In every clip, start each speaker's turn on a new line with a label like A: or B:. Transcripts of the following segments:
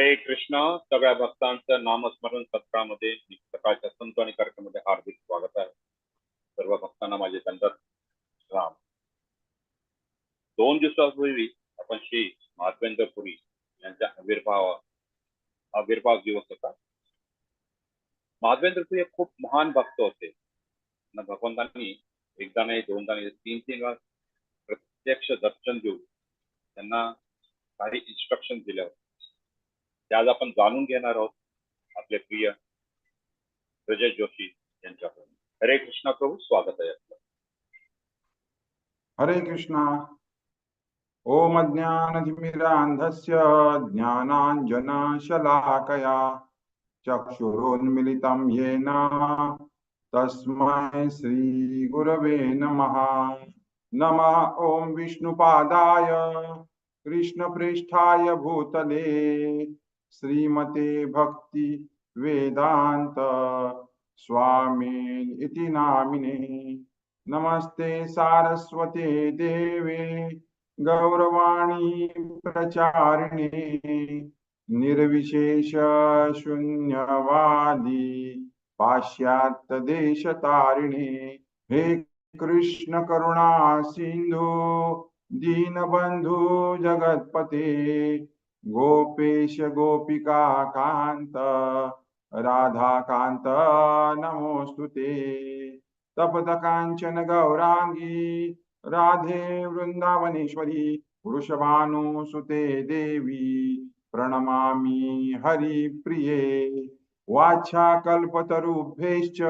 A: हरे कृष्ण. सगळ्या भक्तांचं नामस्मरण सत्रामध्ये सकाळच्या संतवाणी कार्यक्रमामध्ये हार्दिक स्वागत आहे. सर्व भक्तांना माझे दंडक राम दोन दिवसापूर्वी आपण श्री माधवेंद्र पुरी यांच्या आविर्भाव आविर्भाव दिवस होता. माधवेंद्र पुरी हे खूप महान भक्त होते. भगवंतांनी एकदा नाही दोनदा नाही तीन तीन वेळा प्रत्यक्ष दर्शन देऊन त्यांना काही इन्स्ट्रक्शन दिल्या होत्या. ते आज आपण जाणून घेणार आहोत आपले प्रिय ब्रजेश जोशी यांच्याकडून. हरे कृष्णा प्रभू स्वागत आहे आपलं.
B: हरे कृष्णा. ओम अज्ञानतिमिरान्धस्य ज्ञानाञ्जनशलाकया चक्षुरोन्मिलितं येन तस्मै श्रीगुरवे नमः. नमः ॐ विष्णुपादाय कृष्णप्रेष्ठाय भूतले. श्रीमते भक्ति वेदांत स्वामी इति नामिने। नमस्ते सारस्वते देवे गौरवाणी प्रचारिणे निर्विशेष शून्यवादी पाश्चात्य देशतारिणे। हे कृष्ण करुणा सिंधू दीनबंधू जगतपते गोपेश गोपिका कांत राधाकांत नमोस्तुते तपत कांचन गौरांगी राधे वृंदावनेश्वरी वृषभानुसुते देवी प्रणमामि हरिप्रिये. वाचा कल्पतरुभ्यश्च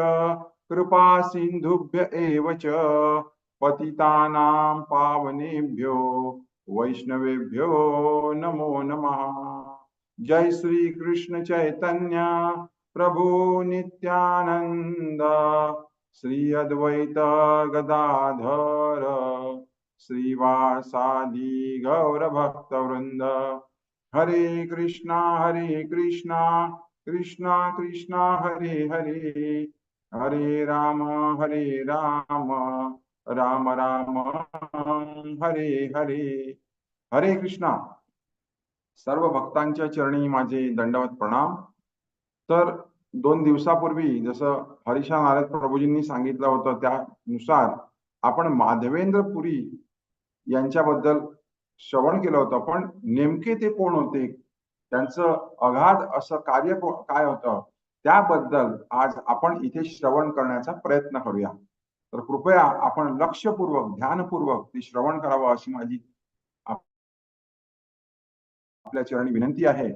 B: कृपा सिन्धुभ्य एव च पतितानां पावनेभ्यो वैष्णवेभ्यो नमो नमः। जय श्री कृष्ण चैतन्य प्रभु नित्यानंद श्री अद्वैत गदाधर। श्रीवासादि गौर भक्त वृंद हरे कृष्णा हरे कृष्णा कृष्णा कृष्णा हरे हरे। हरे राम हरे राम। राम राम हरे हरे. हरे कृष्णा. सर्व भक्तांच्या चरणी माझे दंडवत प्रणाम. तर दोन दिवसापूर्वी जसं हरिशा नारद प्रभूजींनी सांगितलं होतं त्यानुसार आपण माधवेंद्र पुरी यांच्याबद्दल श्रवण केलं होतं पण नेमके ते कोण होते? त्यांचं अगाध असं कार्य काय होतं? त्याबद्दल आज आपण इथे श्रवण करण्याचा प्रयत्न करूया. तर कृपया आपण लक्षपूर्वक ध्यानपूर्वक ते श्रवण करावं अशी माझी आपल्या चरणी विनंती आहे.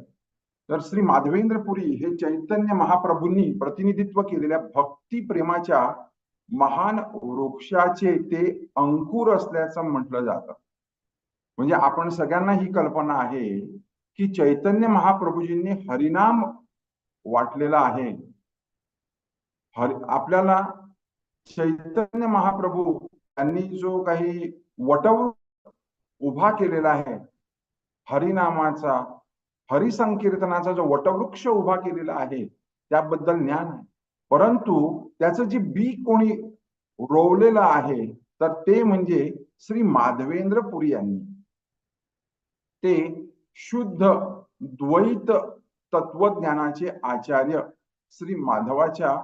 B: तर श्री माधवेंद्र पुरी हे चैतन्य महाप्रभूंनी प्रतिनिधित्व केलेल्या भक्ती प्रेमाच्या महान वृक्षाचे ते अंकुर असल्याचं म्हटलं जात. म्हणजे आपण सगळ्यांना ही कल्पना आहे की चैतन्य महाप्रभूजींनी हरिनाम वाटलेला आहे. हरि आपल्याला चैतन्य महाप्रभू यांनी जो काही वटवृक्ष उभा केलेला आहे हरिनामाचा हरिसंकीर्तनाचा जो वटवृक्ष उभा केलेला आहे त्याबद्दल ज्ञान आहे. परंतु त्याचं जे बी कोणी रोवलेलं आहे तर ते म्हणजे श्री माधवेंद्र पुरी यांनी. ते शुद्ध द्वैत तत्वज्ञानाचे आचार्य श्री माधवाच्या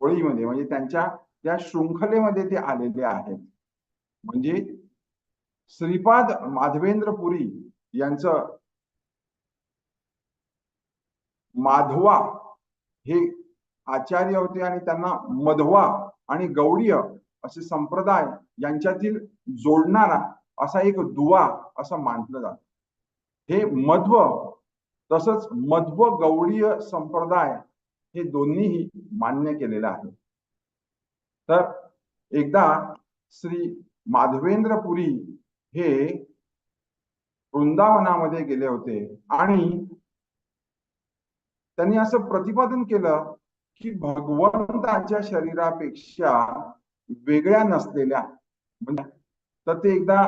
B: ओळीमध्ये म्हणजे त्यांच्या त्या शृंखलेमध्ये ते आलेले आहेत. म्हणजे श्रीपाद माधवेंद्र पुरी यांचं माधवा हे आचार्य होते आणि त्यांना मधवा आणि गौडीय असे संप्रदाय यांच्यातील जोडणारा असा एक दुवा असं मानलं जात. हे मध्व तसंच मध्व गौडीय संप्रदाय हे दोन्हीही मान्य केलेलं आहे. तर एकदा श्री माधवेंद्र पुरी हे वृंदावनामध्ये गेले होते आणि त्यांनी असं प्रतिपादन केलं की भगवंताच्या शरीरापेक्षा वेगळ्या नसलेल्या म्हणजे तर ते एकदा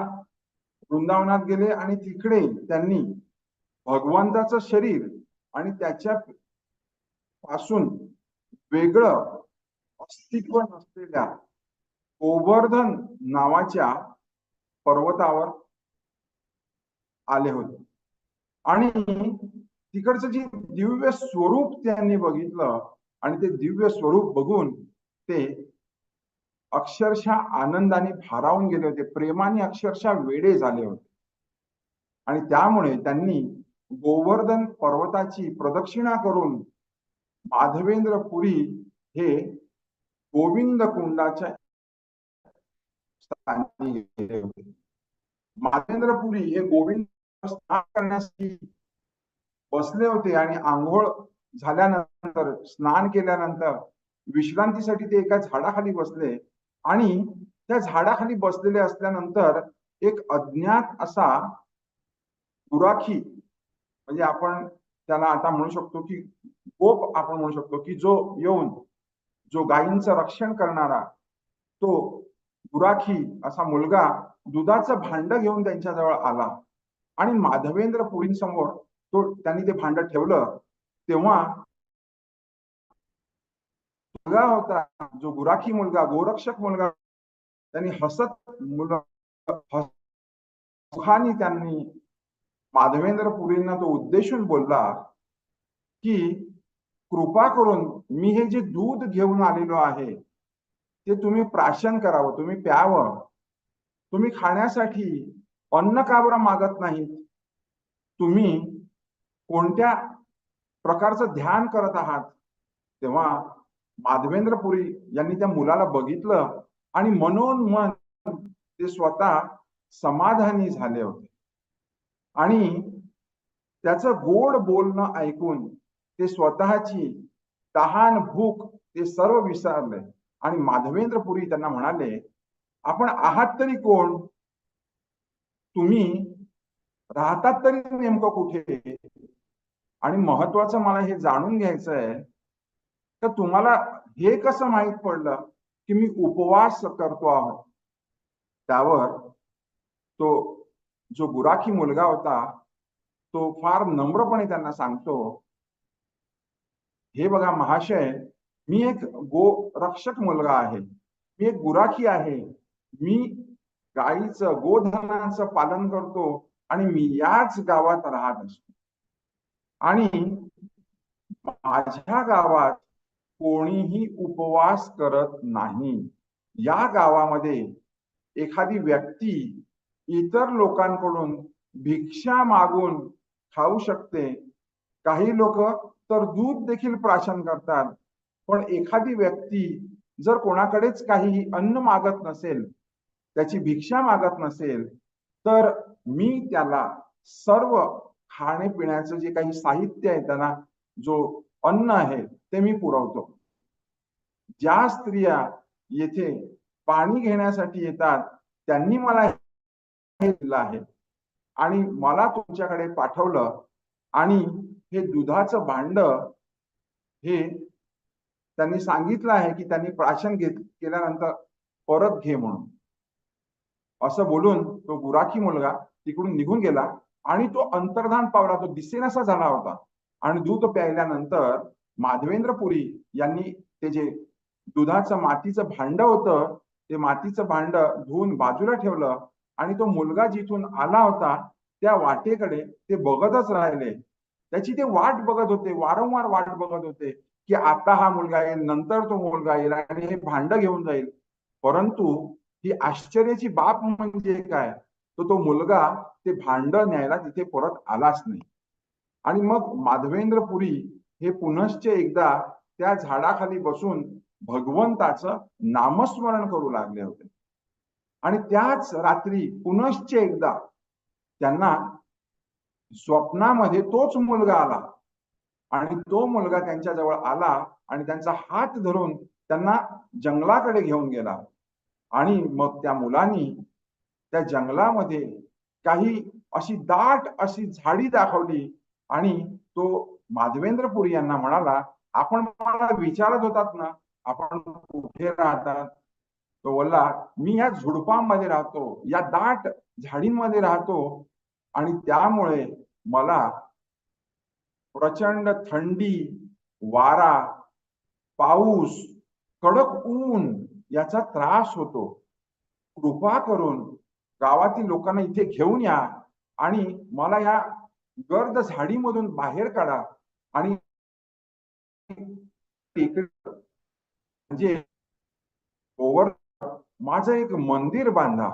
B: वृंदावनात गेले आणि तिकडे त्यांनी भगवंताचं शरीर आणि त्याच्या पासून वेगळं अस्तित्व नसलेल्या गोवर्धन नावाच्या पर्वतावर आले होते. आणि तिकडचं जे दिव्य स्वरूप त्यांनी बघितलं आणि ते दिव्य स्वरूप बघून ते अक्षरशः आनंदाने भारावून गेले होते. प्रेमाने अक्षरशः वेडे झाले होते. आणि त्यामुळे त्यांनी गोवर्धन पर्वताची प्रदक्षिणा करून माधवेंद्र पुरी हे गोविंद कुंडाच्या स्थानी गेले होते. माधवेंद्रपुरी हे गोविंद स्नान करण्यासाठी बसले होते आणि आंघोळ झाल्यानंतर स्नान केल्यानंतर विश्रांतीसाठी ते एका झाडाखाली बसले आणि त्या झाडाखाली बसलेले असल्यानंतर एक अज्ञात असा गुराखी म्हणजे आपण त्याला आता म्हणू शकतो की पोप आपण म्हणू शकतो की जो येऊन जो गायींचं रक्षण करणारा तो गुराखी असा मुलगा दुधाचं भांड घेऊन त्यांच्याजवळ आला आणि माधवेंद्र पुरींसमोर तो त्यांनी ते भांड ठेवलं तेव्हा मुलगा होता जो गुराखी मुलगा गोरक्षक मुलगा त्यांनी हसत मुलगा सुखाने त्यांनी माधवेंद्र पुरींना तो उद्देशून बोलला की कृपा करून मी हे जे दूध घेऊन आलेलो आहे ते तुम्ही प्राशन करावं तुम्ही प्यावं. तुम्ही खाण्यासाठी अन्न का बरं मागत नाहीत? तुम्ही कोणत्या प्रकारचं ध्यान करत आहात? तेव्हा माधवेंद्रपुरी यांनी त्या मुलाला बघितलं आणि मनोन्मन ते स्वतः समाधानी झाले होते. आणि त्याचं गोड बोलणं ऐकून ते स्वतःची तहान भूक ते सर्व विसरले. आणि माधवेंद्र पुरी त्यांना म्हणाले आपण आहात तरी कोण? तुम्ही राहतात तरी नेमकं कुठे? आणि महत्वाचं मला हे जाणून घ्यायचं आहे तर तुम्हाला हे कसं माहीत पडलं की मी उपवास करतो आहोत? त्यावर तो जो गुराखी मुलगा होता तो फार नम्रपणे त्यांना सांगतो हे बघा महाशय मी एक गो रक्षक मुलगा आहे. मी एक गुराखी आहे. मी गाईचं गोधनाचं पालन करतो आणि मी याच गावात राहत असतो. आणि माझ्या गावात कोणीही उपवास करत नाही. या गावामध्ये एखादी व्यक्ती इतर लोकांकडून भिक्षा मागून खाऊ शकते. काही लोक तर दूध देखील प्राशन करतात. पण एखादी व्यक्ती जर कोणाकडेच काही अन्न मागत नसेल त्याची भिक्षा मागत नसेल तर मी त्याला सर्व खाण्यापिण्याचं जे काही साहित्य आहे त्यांना जो अन्न आहे ते मी पुरवतो. ज्या स्त्रिया येथे पाणी घेण्यासाठी येतात त्यांनी मला दिलं आहे. आणि मला तुमच्याकडे पाठवलं आणि हे दुधाचं भांड हे त्यांनी सांगितलं आहे की त्यांनी प्राशन घेत केल्यानंतर परत घे म्हणून. असं बोलून तो गुराखी मुलगा तिकडून निघून गेला आणि तो अंतर्धान पावला तो दिसेनासा झाला होता. आणि दूध प्यायल्यानंतर माधवेंद्र पुरी यांनी ते जे दुधाचं मातीचं भांड होतं ते मातीचं भांड धुवून बाजूला ठेवलं आणि तो मुलगा जिथून आला होता त्या वाटेकडे ते बघतच राहिले. त्याची ते वाट बघत होते वारंवार वाट बघत होते की आता हा मुलगा येईल नंतर तो मुलगा येईल आणि हे भांड घेऊन जाईल. परंतु ही आश्चर्याची बाब म्हणजे काय? तो तो मुलगा ते भांड न्यायला तिथे परत आलाच नाही. आणि मग माधवेंद्र पुरी हे पुनश्च एकदा त्या झाडाखाली बसून भगवंताचं नामस्मरण करू लागले होते. आणि त्याच रात्री पुनश्च एकदा त्यांना स्वप्नामध्ये तोच मुलगा आला. आणि तो मुलगा त्यांच्या जवळ आला आणि त्यांचा हात धरून त्यांना जंगलाकडे घेऊन गेला. आणि मग त्या मुलांनी त्या जंगलामध्ये काही अशी दाट अशी झाडी दाखवली आणि तो माधवेंद्रपुरी यांना म्हणाला आपण मला विचारत होतात ना आपण कुठे राहतात? तो बोलला मी या झुडपांमध्ये राहतो या दाट झाडींमध्ये राहतो आणि त्यामुळे मला प्रचंड थंडी वारा पाऊस कडक ऊन याचा त्रास होतो. कृपा करून गावातील लोकांना इथे घेऊन या आणि मला या गर्द झाडीमधून बाहेर काढा आणि म्हणजे माझं एक मंदिर बांधा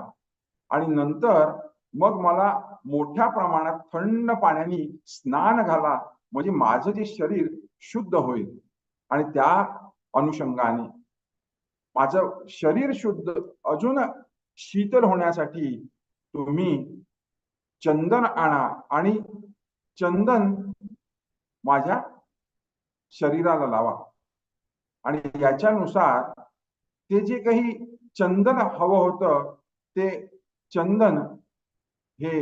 B: आणि नंतर मग मला मोठ्या प्रमाणात थंड पाण्याने स्नान घाला म्हणजे माझं जे शरीर शुद्ध होईल. आणि त्या अनुषंगाने माझं शरीर शुद्ध अजून शीतल होण्यासाठी तुम्ही चंदन आणा आणि चंदन माझ्या शरीराला लावा. आणि याच्यानुसार ते जे काही चंदन हवं होतं ते चंदन हे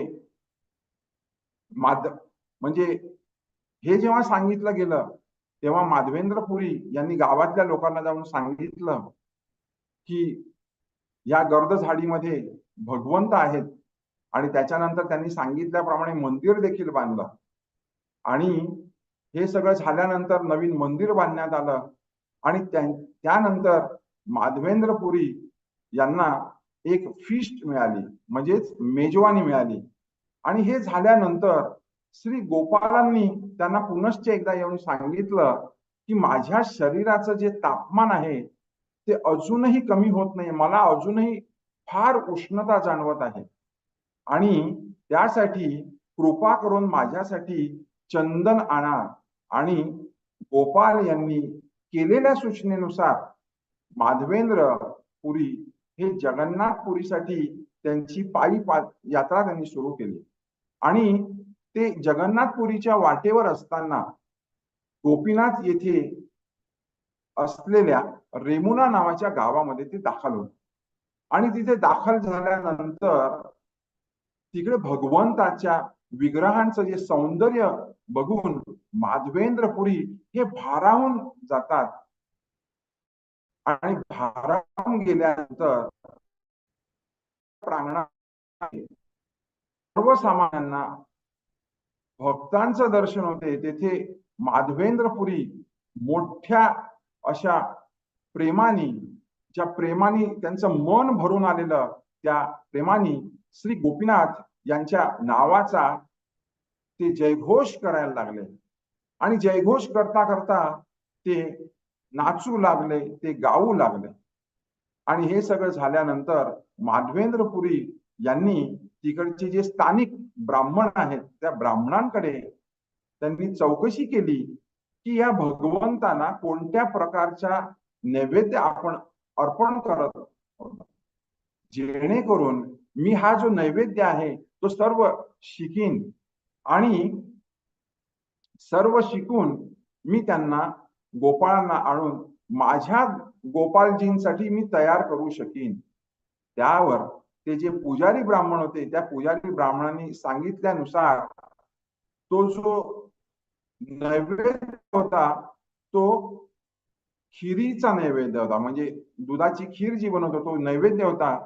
B: माध म्हणजे हे जेव्हा सांगितलं गेलं तेव्हा माधवेंद्रपुरी यांनी गावातल्या लोकांना जाऊन सांगितलं की या गर्द झाडीमध्ये भगवंत आहेत आणि त्याच्यानंतर त्यांनी सांगितल्याप्रमाणे मंदिर देखील बांधलं. आणि हे सगळं झाल्यानंतर नवीन मंदिर बांधण्यात आलं आणि त्यानंतर त्यानंतर माधवेंद्रपुरी यांना एक फिस्ट मिळाली. म्हणजेच मेजवानी मिळाली. आणि हे झाल्यानंतर श्री गोपालांनी त्यांना पुनश्च एकदा येऊन सांगितलं की माझ्या शरीराचं जे तापमान आहे ते अजूनही कमी होत नाही. मला अजूनही फार उष्णता जाणवत आहे. आणि त्यासाठी कृपा करून माझ्यासाठी चंदन आणा. आणि गोपाल यांनी केलेल्या सूचनेनुसार माधवेंद्र पुरी हे जगन्नाथपुरीसाठी त्यांची पायी पा- यात्रा त्यांनी सुरू केली. आणि ते जगन्नाथपुरीच्या वाटेवर असताना गोपीनाथ येथे असलेल्या रेमुना नावाच्या गावामध्ये ते दाखल होते. आणि तिथे दाखल झाल्यानंतर तिकडे भगवंताच्या विग्रहांचं जे सौंदर्य बघून माधवेंद्रपुरी हे भारावून जातात. आणि भारावून गेल्यानंतर प्रांगणा सर्वसामान्यांना भक्तांचं दर्शन होते. तेथे माधवेंद्रपुरी मोठ्या अशा प्रेमाने ज्या प्रेमाने त्यांचं मन भरून आलेलं त्या प्रेमाने श्री गोपीनाथ यांच्या नावाचा ते जयघोष करायला लागले. आणि जयघोष करता करता ते नाचू लागले ते गाऊ लागले. आणि हे सगळं झाल्यानंतर माधवेंद्रपुरी यांनी तिकडचे जे स्थानिक ब्राह्मण आहेत त्या ब्राह्मणांकडे त्यांनी चौकशी केली की या भगवंतांना कोणत्या प्रकारच्या नैवेद्य आपण अर्पण करत जेणेकरून मी हा जो नैवेद्य आहे तो सर्व शिकीन आणि सर्व शिकून मी त्यांना गोपाळांना आणून माझ्या गोपालजींसाठी मी तयार करू शकीन. त्यावर ते जे पुजारी ब्राह्मण होते त्या पुजारी ब्राह्मणांनी सांगितल्यानुसार तो जो नैवेद्य होता तो खिरीचा नैवेद्य होता. म्हणजे दुधाची खीर जी बनवतो तो नैवेद्य होता.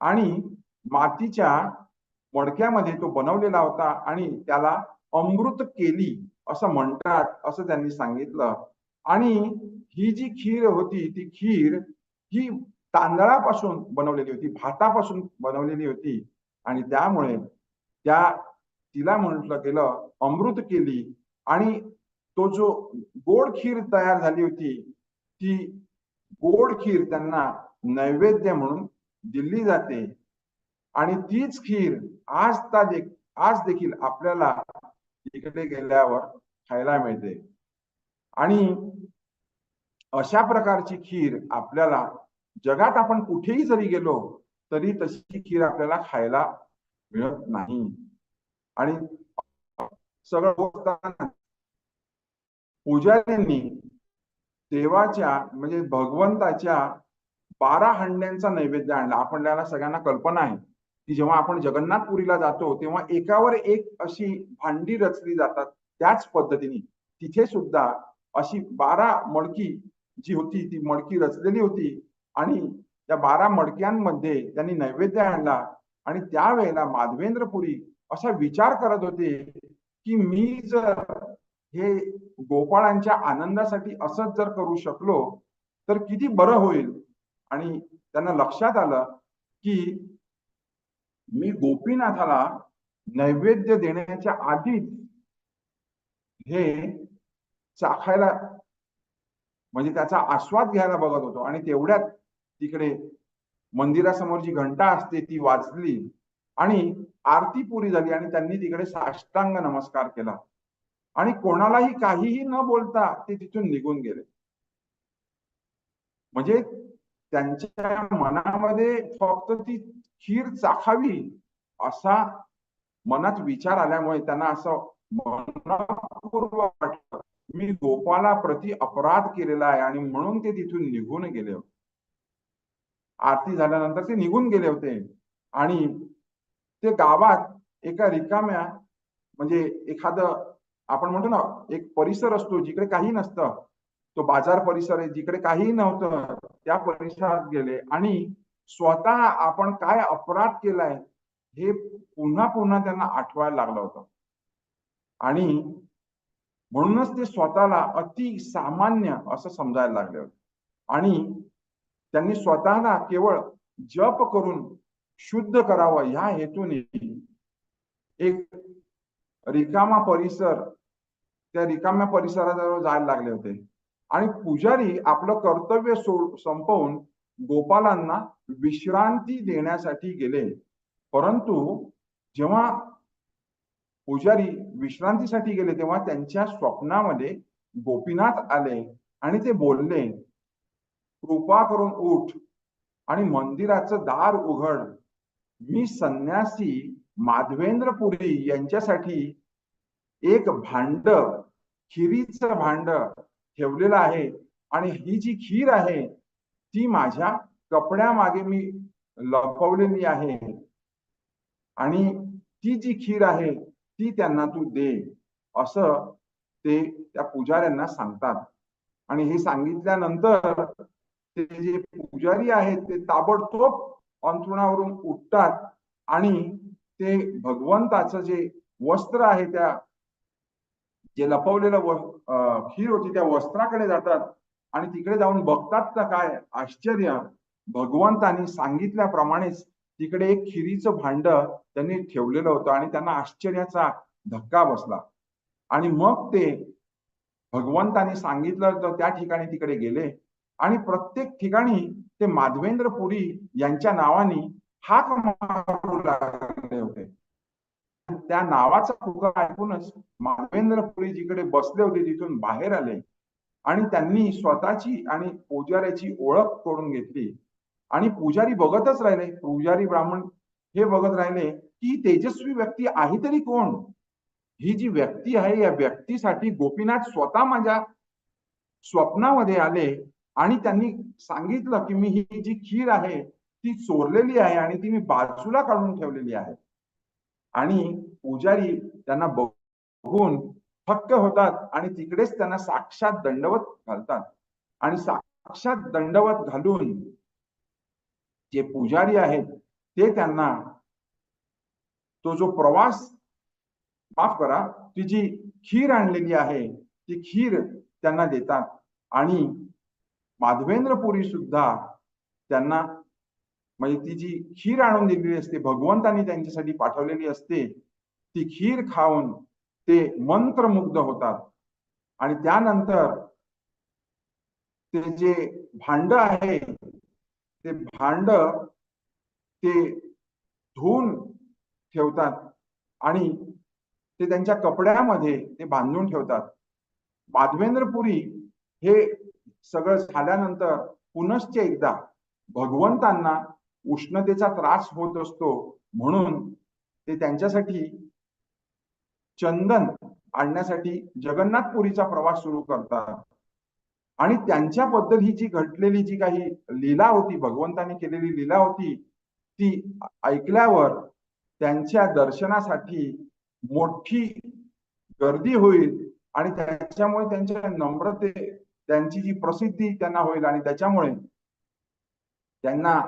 B: आणि मातीच्या मडक्यामध्ये तो बनवलेला होता आणि त्याला अमृत केली असं म्हणतात असं त्यांनी सांगितलं. आणि ही जी खीर होती ती खीर ही तांदळापासून बनवलेली होती भातापासून बनवलेली होती. आणि त्यामुळे त्या तिला म्हटलं गेलं अमृत केली आणि तो जो गोड खीर तयार झाली होती ती गोड खीर त्यांना नैवेद्य म्हणून दिली जाते. आणि तीच खीर आज ता देख आज देखील आपल्याला इकडे गेल्यावर खायला मिळते. आणि अशा प्रकारची खीर आपल्याला जगात आपण कुठेही जरी गेलो तरी तशी खीर आपल्याला खायला मिळत नाही. आणि सगळं पुजाऱ्यांनी देवाच्या म्हणजे भगवंताच्या बारा हंड्यांचा नैवेद्य आणला. आपण त्याला सगळ्यांना कल्पना आहे की जेव्हा आपण जगन्नाथपुरीला जातो तेव्हा एकावर एक अशी भांडी रचली जातात त्याच पद्धतीने. तिथे सुद्धा अशी बारा मडकी जी होती ती मडकी रचलेली होती. आणि त्या बारा मडक्यांमध्ये त्यांनी नैवेद्य आणला. आणि त्यावेळेला माधवेंद्रपुरी असा विचार करत होते की मी जर हे गोपाळांच्या आनंदासाठी असंच जर करू शकलो तर किती बरं होईल? आणि त्यांना लक्षात आलं की मी गोपीनाथाला नैवेद्य देण्याच्या आधीच हे चाखायला म्हणजे त्याचा आस्वाद घ्यायला बघत होतो. आणि तेवढ्यात तिकडे मंदिरासमोर जी घंटा असते ती वाजली आणि आरती पुरी झाली आणि त्यांनी तिकडे साष्टांग नमस्कार केला. आणि कोणालाही काहीही न बोलता ते तिथून निघून गेले. म्हणजे त्यांच्या मनामध्ये फक्त ती खीर चाखावी असा मनात विचार आल्यामुळे त्यांना असं मनपूर्वक वाटलं. मी गोपाला प्रति अपराध केलेला आहे आणि म्हणून ते तिथून निघून गेले होते. आरती झाल्यानंतर ते निघून गेले होते. आणि ते गावात एका रिकाम्या म्हणजे एखादं आपण म्हणतो ना एक परिसर असतो जिकडे काही नसतं. तो बाजार परिसर आहे जिकडे काही नव्हतं त्या परिसरात गेले. आणि स्वतः आपण काय अपराध केलाय हे पुन्हा पुन्हा त्यांना आठवायला लागलं होतं. आणि म्हणूनच ते स्वतःला अति सामान्य असं समजायला लागले होते. आणि त्यांनी स्वतःला केवळ जप करून शुद्ध करावं ह्या हेतूने एक रिकामा परिसर त्या रिकाम्या परिसराजवळ जायला लागले होते. आणि पुजारी आपलं कर्तव्य सोड संपवून गोपालांना विश्रांती देण्यासाठी गेले. परंतु जेव्हा पुजारी विश्रांतीसाठी गेले तेव्हा त्यांच्या स्वप्नामध्ये गोपीनाथ आले आणि ते बोलले कृपा करून उठ आणि मंदिराचं दार उघड. मी संन्यासी माधवेंद्रपुरी यांच्यासाठी एक भांड खिरीच भांड ठेवलेलं आहे आणि ही जी खीर आहे ती माझ्या कपड्यामागे मी लपवलेली आहे. आणि ती जी खीर आहे ती त्यांना तू दे असं ते त्या पुजाऱ्यांना सांगतात. आणि हे सांगितल्यानंतर ते जे पुजारी आहेत ते ताबडतोब अंथरुणावरून उठतात आणि ते भगवंताचं जे वस्त्र आहे त्या जे लपवलेलं व खीर होती त्या वस्त्राकडे जातात आणि तिकडे जाऊन बघतात तर काय आश्चर्य. भगवंतानी सांगितल्याप्रमाणेच तिकडे एक खिरीचं भांड त्यांनी ठेवलेलं होतं आणि त्यांना आश्चर्याचा धक्का बसला. आणि मग ते भगवंतानी सांगितलं तर त्या ठिकाणी तिकडे गेले. आणि प्रत्येक ठिकाणी ते माधवेंद्रपुरी यांच्या नावाने हाक मारू लागले होते. त्या नावाचा पुकार ऐकूनच माधवेंद्रपुरी जिकडे बसले होते तिथून बाहेर आले. आणि त्यांनी स्वतःची आणि पुजाऱ्याची ओळख करून घेतली. आणि पुजारी बघतच राहिले. पुजारी ब्राह्मण हे बघत राहिले की तेजस्वी व्यक्ती आहे तरी कोण? ही जी व्यक्ती आहे या व्यक्तीसाठी गोपीनाथ स्वतः माझ्या स्वप्नामध्ये आले आणि त्यांनी सांगितलं की मी ही जी खीर आहे ती चोरलेली आहे आणि ती मी बाजूला काढून ठेवलेली आहे. आणि पुजारी त्यांना बघून थक्क होतात आणि तिकडेच त्यांना साक्षात दंडवत घालतात. आणि साक्षात दंडवत घालून जे पुजारी आहेत ते त्यांना तो जो प्रवास माफ करा ती जी खीर आणलेली आहे ती खीर त्यांना देतात. आणि माधवेंद्रपुरी सुद्धा त्यांना म्हणजे ती जी खीर आणून दिलेली असते भगवंतांनी त्यांच्यासाठी पाठवलेली असते ती खीर खाऊन ते मंत्रमुग्ध होतात. आणि त्यानंतर ते जे भांड आहे ते भांड ते धुवून ठेवतात आणि ते त्यांच्या कपड्यामध्ये ते बांधून ठेवतात. माधवेंद्रपुरी हे सगळं झाल्यानंतर पुनश्च एकदा भगवंतांना उष्णतेचा त्रास होत असतो म्हणून ते त्यांच्यासाठी चंदन आणण्यासाठी जगन्नाथपुरीचा प्रवास सुरू करतात. आणि त्यांच्याबद्दल ही जी घडलेली जी काही लीला होती भगवंतांनी केलेली लीला होती ती ऐकल्यावर त्यांच्या दर्शनासाठी मोठी गर्दी होईल आणि त्याच्यामुळे त्यांच्या नम्रते त्यांची जी प्रसिद्धी त्यांना होईल आणि त्याच्यामुळे त्यांना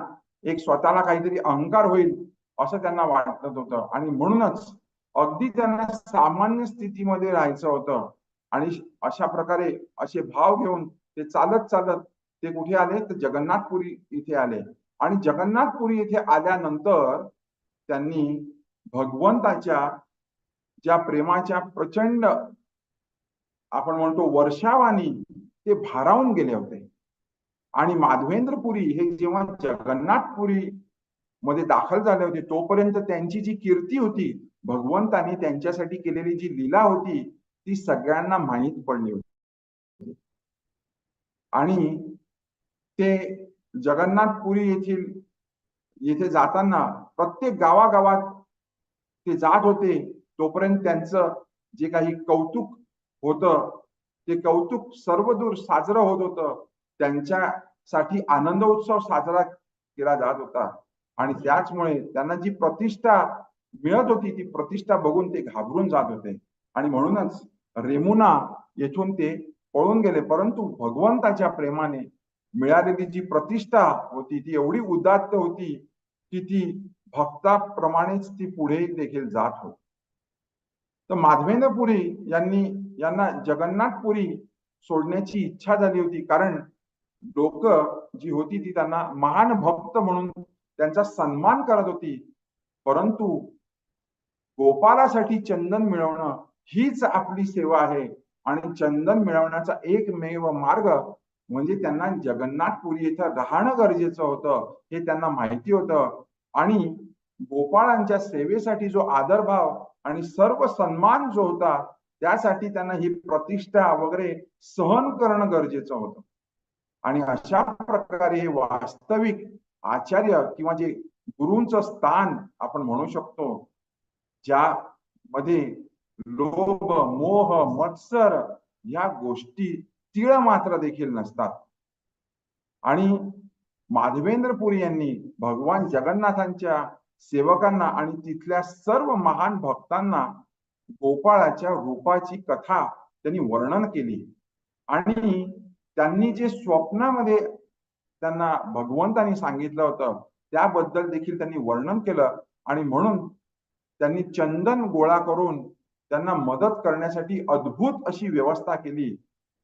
B: एक स्वतःला काहीतरी अहंकार होईल असं त्यांना वाटत होतं. आणि म्हणूनच अगदी त्यांना सामान्य स्थितीमध्ये राहायचं होतं आणि अशा प्रकारे असे भाव घेऊन ते चालत चालत ते कुठे आले? तर जगन्नाथपुरी इथे आले. आणि जगन्नाथपुरी इथे आल्यानंतर त्यांनी भगवंताच्या ज्या प्रेमाच्या प्रचंड आपण म्हणतो वर्षावानी ते भारावून गेले होते. आणि माधवेंद्रपुरी हे जेव्हा जगन्नाथपुरी मध्ये दाखल झाले होते तोपर्यंत त्यांची जी कीर्ती होती भगवंतानी त्यांच्यासाठी केलेली जी लीला होती ती सगळ्यांना माहीत पडली होती. आणि ते जगन्नाथपुरी येथील येथे जाताना प्रत्येक गावागावात ते जात होते. तोपर्यंत त्यांचं जे काही कौतुक होतं ते कौतुक सर्वदूर साजरं होत होतं. त्यांच्यासाठी आनंद उत्सव साजरा केला जात होता. आणि त्याचमुळे त्यांना जी प्रतिष्ठा मिळत होती ती प्रतिष्ठा बघून ते घाबरून जात होते. आणि म्हणूनच रेमुना येथून ते पळून गेले परंतु भगवंताच्या प्रेमाने मिळालेली जी प्रतिष्ठा होती ती एवढी उदात्त होती की ती भक्ताप्रमाणेच ती पुढे देखील जात होती. तर माधवेंद्रपुरी यांनी यांना जगन्नाथपुरी सोडण्याची इच्छा झाली होती कारण लोक जी होती ती त्यांना महान भक्त म्हणून त्यांचा सन्मान करत होती. परंतु गोपालासाठी चंदन मिळवणं हीच आपली सेवा आहे. आणि चंदन मिळवण्याचा एकमेव मार्ग म्हणजे त्यांना जगन्नाथपुरी इथं राहणं गरजेचं होतं हे त्यांना माहिती होतं. आणि गोपाळांच्या सेवेसाठी जो आदरभाव आणि सर्व सन्मान जो होता त्यासाठी त्यांना ही प्रतिष्ठा वगैरे सहन करणं गरजेचं होतं. आणि अशा प्रकारे हे वास्तविक आचार्य किंवा जे गुरूंचं स्थान आपण म्हणू शकतो ज्यामध्ये लोभ मोह मत्सर या गोष्टी तिळ मात्र देखील नसतात. आणि माधवेंद्रपुरी यांनी भगवान जगन्नाथांच्या सेवकांना आणि तिथल्या सर्व महान भक्तांना गोपाळाच्या रूपाची कथा त्यांनी वर्णन केली. आणि त्यांनी जे स्वप्नामध्ये त्यांना भगवंतांनी सांगितलं होतं त्याबद्दल देखील त्यांनी वर्णन केलं. आणि म्हणून त्यांनी चंदन गोळा करून त्यांना मदत करण्यासाठी अद्भुत अशी व्यवस्था केली.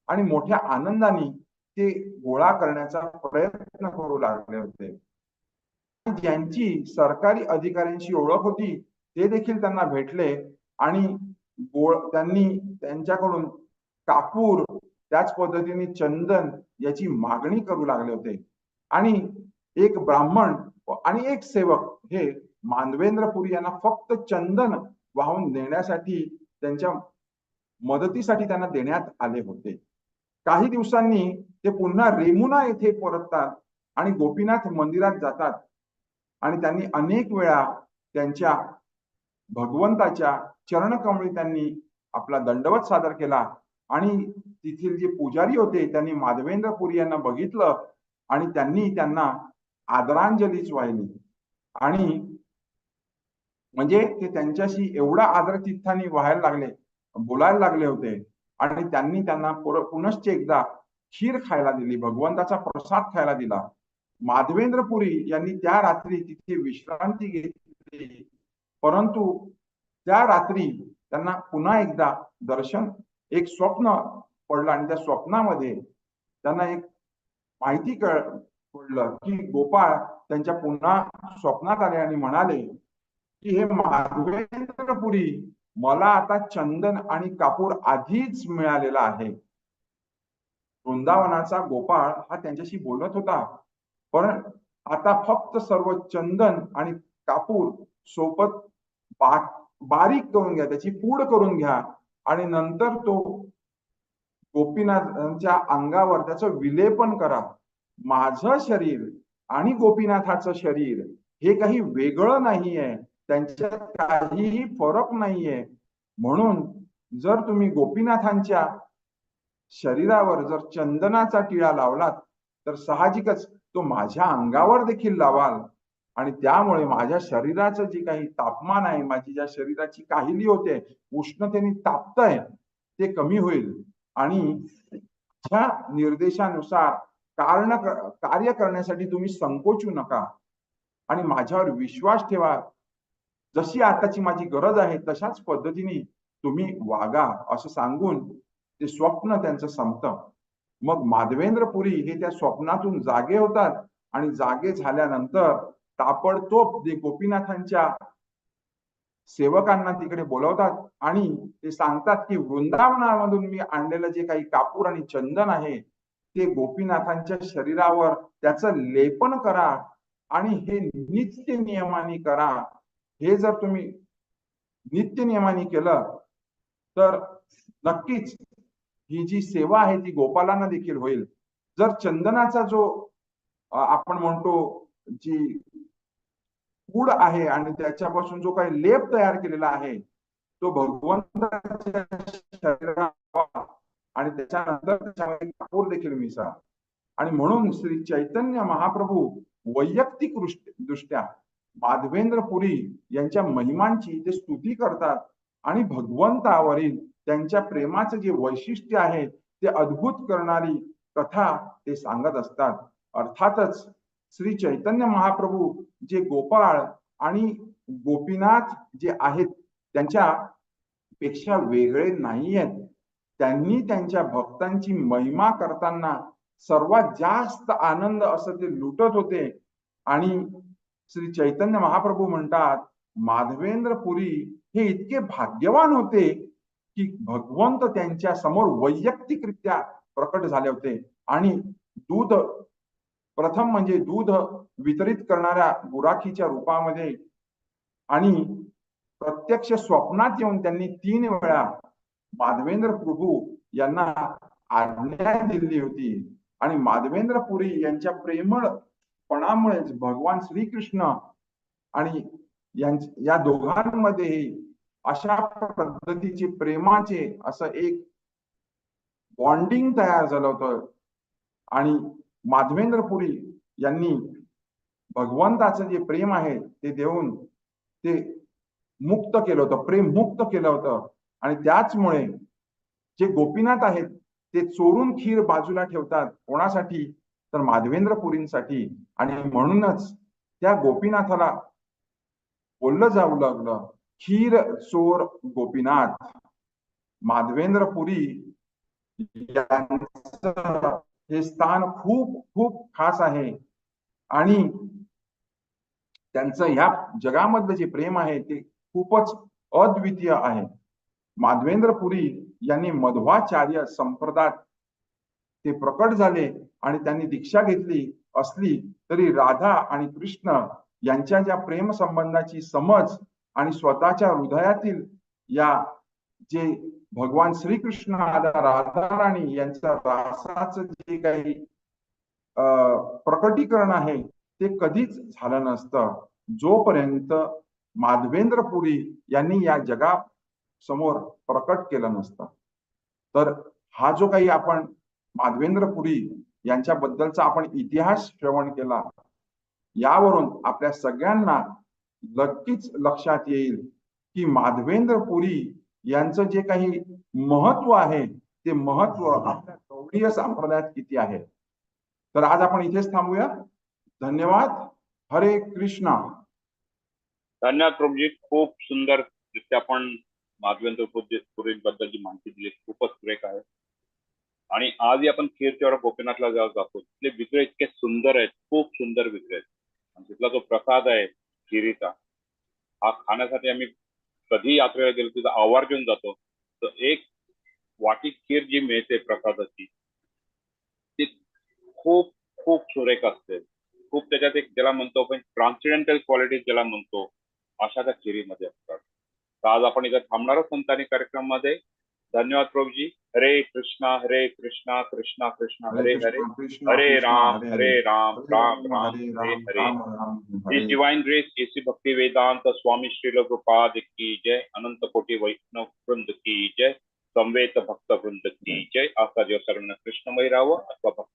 B: आणि मोठ्या आनंदाने ते गोळा करण्याचा प्रयत्न करू लागले होते. ज्यांची सरकारी अधिकाऱ्यांशी ओळख होती ते देखील त्यांना भेटले आणि त्यांनी त्यांच्याकडून कापूर त्याच पद्धतीने चंदन याची मागणी करू लागले होते. आणि एक ब्राह्मण आणि एक सेवक हे मानवेंद्रपुरी यांना फक्त चंदन वाहून देण्यासाठी त्यांच्या मदतीसाठी त्यांना देण्यात आले होते. काही दिवसांनी ते पुन्हा रेमुना येथे परततात आणि गोपीनाथ मंदिरात जातात. आणि त्यांनी अनेक वेळा त्यांच्या भगवंताच्या चरणकमळी त्यांनी आपला दंडवत सादर केला. आणि तिथील जे पुजारी होते त्यांनी माधवेंद्रपुरी यांना बघितलं आणि त्यांनी त्यांना आदरांजलीच वाहिली. आणि म्हणजे ते त्यांच्याशी एवढा आदर व्हायला लागले बोलायला लागले होते. आणि त्यांनी त्यांना पुनश्च एकदा खीर खायला दिली भगवंताचा प्रसाद खायला दिला. माधवेंद्रपुरी यांनी त्या रात्री तिथे विश्रांती घेतली. परंतु त्या रात्री त्यांना पुन्हा एकदा दर्शन एक स्वप्न पडलं आणि त्या स्वप्नामध्ये त्यांना एक माहिती कळ पडलं की गोपाळ त्यांच्या पुन्हा स्वप्नात आले आणि म्हणाले की हे माधवेंद्रपुरी मला आता चंदन आणि कापूर आधीच मिळालेला आहे. वृंदावनाचा गोपाळ हा त्यांच्याशी बोलत होता. पण आता फक्त सर्व चंदन आणि कापूर सोबत बा बारीक करून घ्या त्याची पूड करून घ्या. आणि नंतर तो गोपीनाथांच्या अंगावर त्याचं विलेपन करा. माझं शरीर आणि गोपीनाथाचं शरीर हे काही वेगळं नाहीये. त्यांच्यात काहीही फरक नाहीये. म्हणून जर तुम्ही गोपीनाथांच्या शरीरावर जर चंदनाचा टिळा लावलात तर साहजिकच तो माझ्या अंगावर देखील लावाल. आणि त्यामुळे माझ्या शरीराचं जे काही तापमान आहे माझी ज्या शरीराची काहिली होते उष्णतेने तापतय ते कमी होईल. आणि ह्या निर्देशानुसार कारण कार्य करण्यासाठी तुम्ही संकोचू नका. आणि माझ्यावर विश्वास ठेवा. जशी आताची माझी गरज आहे तशाच पद्धतीने तुम्ही वागा असं सांगून ते स्वप्न त्यांचं संपतं. मग माधवेंद्रपुरी हे त्या स्वप्नातून जागे होतात आणि जागे झाल्यानंतर ताबडतोब ते गोपीनाथांच्या सेवकांना तिकडे बोलवतात आणि ते सांगतात की वृंदावनामधून मी आणलेलं जे काही कापूर आणि चंदन आहे ते गोपीनाथांच्या शरीरावर त्याचं लेपन करा आणि हे नित्य नियमाने करा. हे जर तुम्ही नित्य नियमाने केलं तर नक्कीच ही जी सेवा आहे ती गोपालांना देखील होईल. जर चंदनाचा जो आपण म्हणतो जी पूड आहे आणि त्याच्यापासून जो काही लेप तयार केलेला आहे तो भगवंताच्या आणि त्याच्यानंतर त्याच्यामध्ये कापूर देखील मिसळा. आणि म्हणून श्री चैतन्य महाप्रभू वैयक्तिक दृष्ट्या माधवेंद्र पुरी यांच्या महिमांची ते स्तुती करतात आणि भगवंतावरील त्यांच्या प्रेमाचं जे वैशिष्ट्य आहे ते अद्भुत करणारी कथा ते सांगत असतात. अर्थातच श्री चैतन्य महाप्रभू जे गोपाळ आणि गोपीनाथ जे आहेत त्यांच्या पेक्षा वेगळे नाही आहेत त्यांनी त्यांच्या भक्तांची महिमा करताना सर्वात जास्त आनंद असं ते लुटत होते आणि श्री चैतन्य महाप्रभू म्हणतात माधवेंद्र पुरी हे इतके भाग्यवान होते की भगवंत त्यांच्यासमोर वैयक्तिकरित्या प्रकट झाले होते. आणि दूध प्रथम म्हणजे दूध वितरित करणाऱ्या गुराखीच्या रूपामध्ये आणि प्रत्यक्ष स्वप्नात येऊन त्यांनी तीन वेळा माधवेंद्र प्रभू यांना आज्ञा दिली होती. आणि माधवेंद्र पुरी यांच्या पणामुळेच भगवान श्रीकृष्ण आणि या दोघांमध्येही अशा पद्धतीचे प्रेमाचे असं एक बॉन्डिंग तयार झालं होतं. आणि माधवेंद्र पुरी यांनी भगवंताचं जे प्रेम आहे ते देऊन ते मुक्त केलं होतं प्रेम मुक्त केलं होतं. आणि त्याचमुळे जे गोपीनाथ आहेत ते चोरून खीर बाजूला ठेवतात. कोणासाठी? तर माधवेंद्र पुरींसाठी आणि म्हणूनच त्या गोपीनाथाला बोललं जाऊ लागलं खीर चोर गोपीनाथ. माधवेंद्र पुरी हे स्थान खूप खूप खास आहे. आणि त्यांचं ह्या जगामधलं जे प्रेम आहे ते खूपच अद्वितीय आहे. माधवेंद्र पुरी यांनी मध्वाचार्य संप्रदाय ते प्रकट झाले आणि त्यांनी दीक्षा घेतली. असली तरी राधा आणि कृष्ण यांच्या ज्या प्रेम संबंधाची समज आणि स्वतःच्या हृदयातील या जे भगवान श्रीकृष्ण आणि राधा राणी यांच्या रासाचं जे काही अं, प्रकटीकरण आहे ते कधीच झालं नसतं. जोपर्यंत माधवेंद्र पुरी यांनी या जगा समोर प्रकट केलं नसतं. तर हा जो काही आपण माधवेंद्र पुरी यांच्याबद्दलचा आपण इतिहास श्रवण केला. यावरून आपल्या सगळ्यांना नक्कीच लक्षात येईल की माधवेंद्र पुरी यांचं जे काही महत्त्व आहे ते महत्त्व आपल्या गौडीय संप्रदायात किती आहे? तर आज आपण इथेच थांबूया. धन्यवाद. हरे कृष्णा.
A: धन्यवाद प्रभूजी. खूप सुंदर आपण माधवेंद्र पुरी बद्दलची माहिती दिली. खूपच सुरेख आहे. आणि आजही आपण खीरचेवर गोपीनाथला जेव्हा जातो तिथले विग्रह इतके सुंदर आहेत खूप सुंदर विग्रह आहेत. आणि तिथला जो प्रसाद आहे खिरीचा हा खाण्यासाठी आम्ही कधी यात्रेला गेलो तिथं आवर्जून जातो. तर एक वाटी खीर जी मिळते प्रसादाची ती खूप खूप सुरेख असते. खूप त्याच्यात एक ज्याला म्हणतो आपण ट्रान्सिडेंटल क्वालिटी ज्याला म्हणतो अशा त्या खिरीमध्ये असतात. तर आज आपण इथं थांबणार संतानी कार्यक्रमामध्ये धन्यवाद प्रभु जी। हरे कृष्णा हरे कृष्णा कृष्णा कृष्णा हरे हरे हरे। राम हरे राम राम राम
B: हरे
A: हरे हरे। डिवाइन ग्रेस इसी भक्ति वेदांत स्वामी श्रील गोपाद की जय। अनंत कोटि वैष्णव वृंद की जय। संवेद भक्त वृंद की जय। आपका शरण कृष्णमय राव अथवा भक्त